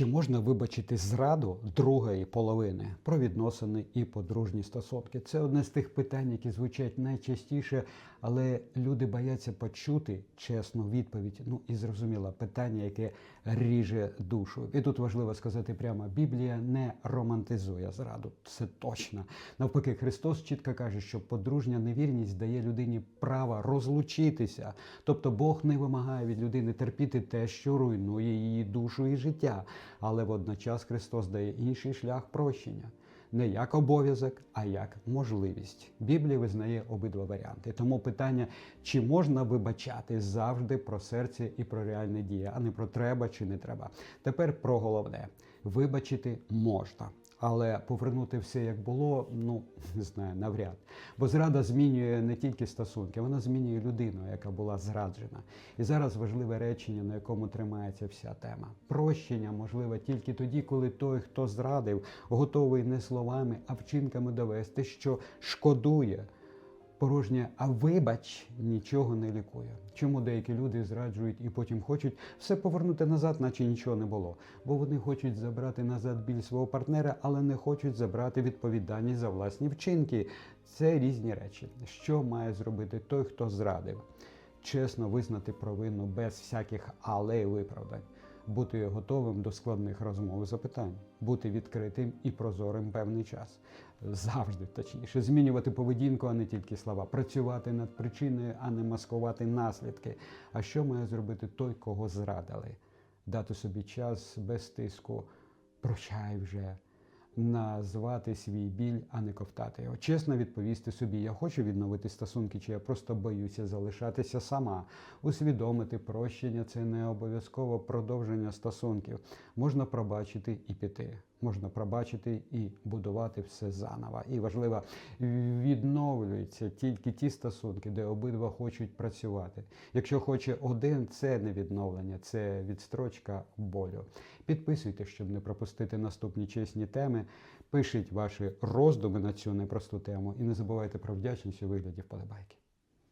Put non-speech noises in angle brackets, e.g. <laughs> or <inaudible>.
Чи можна вибачити зраду другої половини про відносини і подружні стосунки? Це одне з тих питань, які звучать найчастіше, але люди бояться почути чесну відповідь. Ну і зрозуміло, питання, яке ріже душу. І тут важливо сказати прямо: Біблія не романтизує зраду. Це точно. Навпаки, Христос чітко каже, що подружня невірність дає людині право розлучитися. Тобто Бог не вимагає від людини терпіти те, що руйнує її душу і життя. Але водночас Христос дає інший шлях прощення. Не як обов'язок, а як можливість. Біблія визнає обидва варіанти. Тому питання, чи можна вибачати завжди про серце і про реальне діє, а не про треба чи не треба. Тепер про головне: вибачити можна. Але повернути все як було, ну <laughs> не знаю, навряд. Бо зрада змінює не тільки стосунки, вона змінює людину, яка була зраджена. І зараз важливе речення, на якому тримається вся тема. Прощення можливе тільки тоді, коли той, хто зрадив, готовий не словами, а вчинками довести, що шкодує. Порожнє, а вибач нічого не лікує. Чому деякі люди зраджують і потім хочуть все повернути назад, наче нічого не було? Бо вони хочуть забрати назад біль свого партнера, але не хочуть забрати відповідальність за власні вчинки. Це різні речі. Що має зробити той, хто зрадив? Чесно визнати провину без всяких але і виправдань. Бути готовим до складних розмов і запитань, бути відкритим і прозорим певний час, завжди точніше, змінювати поведінку, а не тільки слова, працювати над причиною, а не маскувати наслідки. А що має зробити той, кого зрадили? Дати собі час без тиску, прощай вже. Назвати свій біль, а не ковтати його. Чесно відповісти собі, я хочу відновити стосунки, чи я просто боюся залишатися сама. Усвідомити прощення це не обов'язково продовження стосунків. Можна пробачити і піти. Можна пробачити і будувати все заново. І важливо, відновлюються тільки ті стосунки, де обидва хочуть працювати. Якщо хоче один, це не відновлення, це відстрочка болю. Підписуйте, щоб не пропустити наступні чесні теми. Пишіть ваші роздуми на цю непросту тему і не забувайте про вдячність у вигляді вподобайки.